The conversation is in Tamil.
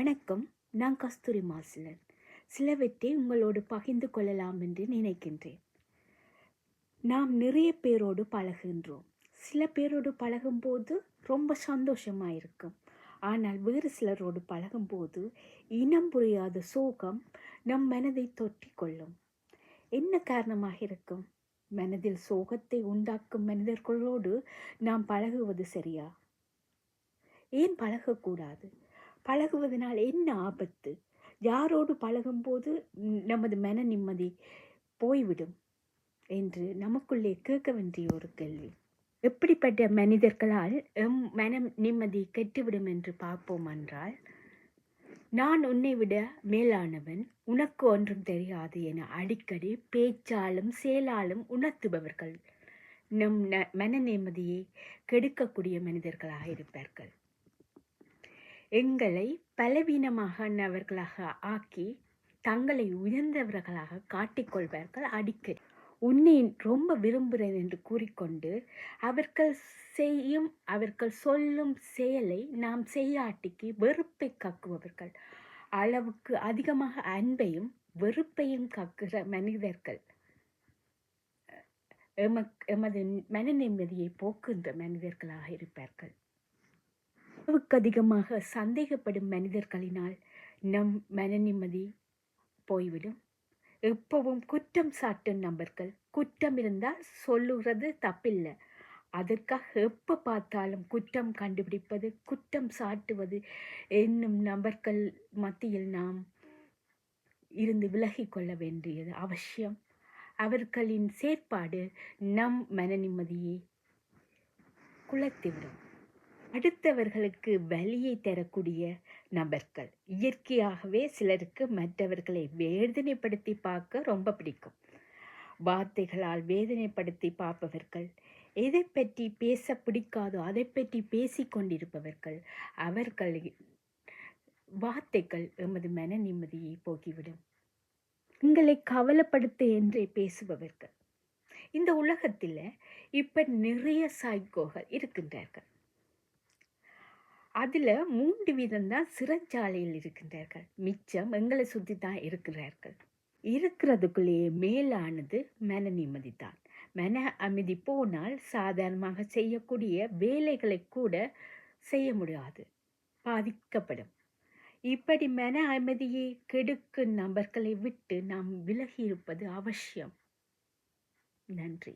வணக்கம். நான் கஸ்தூரி மாசிலன். சிலவற்றை உங்களோடு பகிர்ந்து கொள்ளலாம் என்று நினைக்கின்றேன். நாம் நிறைய பேரோடு பழகுகின்றோம். சில பேரோடு பழகும்போது ரொம்ப சந்தோஷமாக இருக்கும் ஆனால் வேறு சிலரோடு பழகும்போது இனம் புரியாத சோகம் நம் மனதை தொற்றிக் கொள்ளும் என்ன காரணமாக இருக்கும்? மனதில் சோகத்தை உண்டாக்கும் மனிதர்களோடு நாம் பழகுவது சரியா? ஏன் பழகக்கூடாது? பழகுவதனால் என்ன ஆபத்து? யாரோடு பழகும்போது நமது மன நிம்மதி போய்விடும் என்று நமக்குள்ளே கேட்க வேண்டிய ஒரு கேள்வி. எப்படிப்பட்ட மனிதர்களால் எம் மனம் நிம்மதி கெட்டுவிடும் என்று பார்ப்போம் என்றால் நான் உன்னை விட மேலானவன் உனக்கு ஒன்றும் தெரியாது என அடிக்கடி பேச்சாலும் செயலாலும் உணர்த்துபவர்கள் நம் ந- மன நிம்மதியை கெடுக்கக்கூடிய மனிதர்களாக இருப்பார்கள். எங்களை பலவீனமானவர்களாக ஆக்கி தங்களை உயர்ந்தவர்களாக காட்டிக்கொள்வார்கள் அடிக்கடி. உன்னை ரொம்ப விரும்புகிறேன் என்று கூறிக்கொண்டு அவர்கள் செய்யும் அவர்கள் சொல்லும் செயலை நாம் செய்யாட்டிக்கு வெறுப்பை கக்குபவர்கள். அளவுக்கு அதிகமாக அன்பையும் வெறுப்பையும் கக்குகிற மனிதர்கள். எமக் எமது மன நிம்மதியை போக்குகின்ற மனிதர்களாக இருப்பார்கள். அளவுக்கு அதிகமாக சந்தேகப்படும் மனிதர்களினால் நம் மனநிம்மதி போய்விடும். எப்பவும் குற்றம் சாட்டும் நபர்கள் குற்றம் இருந்தால் சொல்லுகிறது தப்பில்லை. அதற்காக எப்போ பார்த்தாலும் குற்றம் கண்டுபிடிப்பது குற்றம் சாட்டுவது என்னும் நபர்கள் மத்தியில் நாம் இருந்து விலகிக் கொள்ள வேண்டியது அவசியம். அவர்களின் செயற்பாடு நம் மன நிம்மதியை குலைத்துவிடும். அடுத்தவர்களுக்கு வலியை தரக்கூடிய நபர்கள். இயற்கையாகவே சிலருக்கு மற்றவர்களை வேதனைப்படுத்தி பார்க்க ரொம்ப பிடிக்கும். வார்த்தைகளால் வேதனைப்படுத்தி பார்ப்பவர்கள் எதை பற்றி பேச பிடிக்காதோ அதை பற்றி பேசிக் கொண்டிருப்பவர்கள் அவர்கள் வார்த்தைகள் எமது மன நிம்மதியை போக்கிவிடும். உங்களை கவலைப்படுத்த என்றே பேசுபவர்கள். இந்த உலகத்தில் இப்போ நிறைய சாய்கோகள் இருக்கின்றார்கள். அதில் மூன்று வீதம்தான் சிறைச்சாலையில் இருக்கின்றார்கள். மிச்சம் எங்களை சுற்றி தான் இருக்கிறார்கள். இருக்கிறதுக்குள்ளேயே மேலானது மன நிம்மதி தான். மன அமைதி போனால் சாதாரணமாக செய்யக்கூடிய வேலைகளை கூட செய்ய முடியாது. பாதிக்கப்படும். இப்படி மன அமைதியை கெடுக்கும் நபர்களை விட்டு நாம் விலகி இருப்பது அவசியம். நன்றி.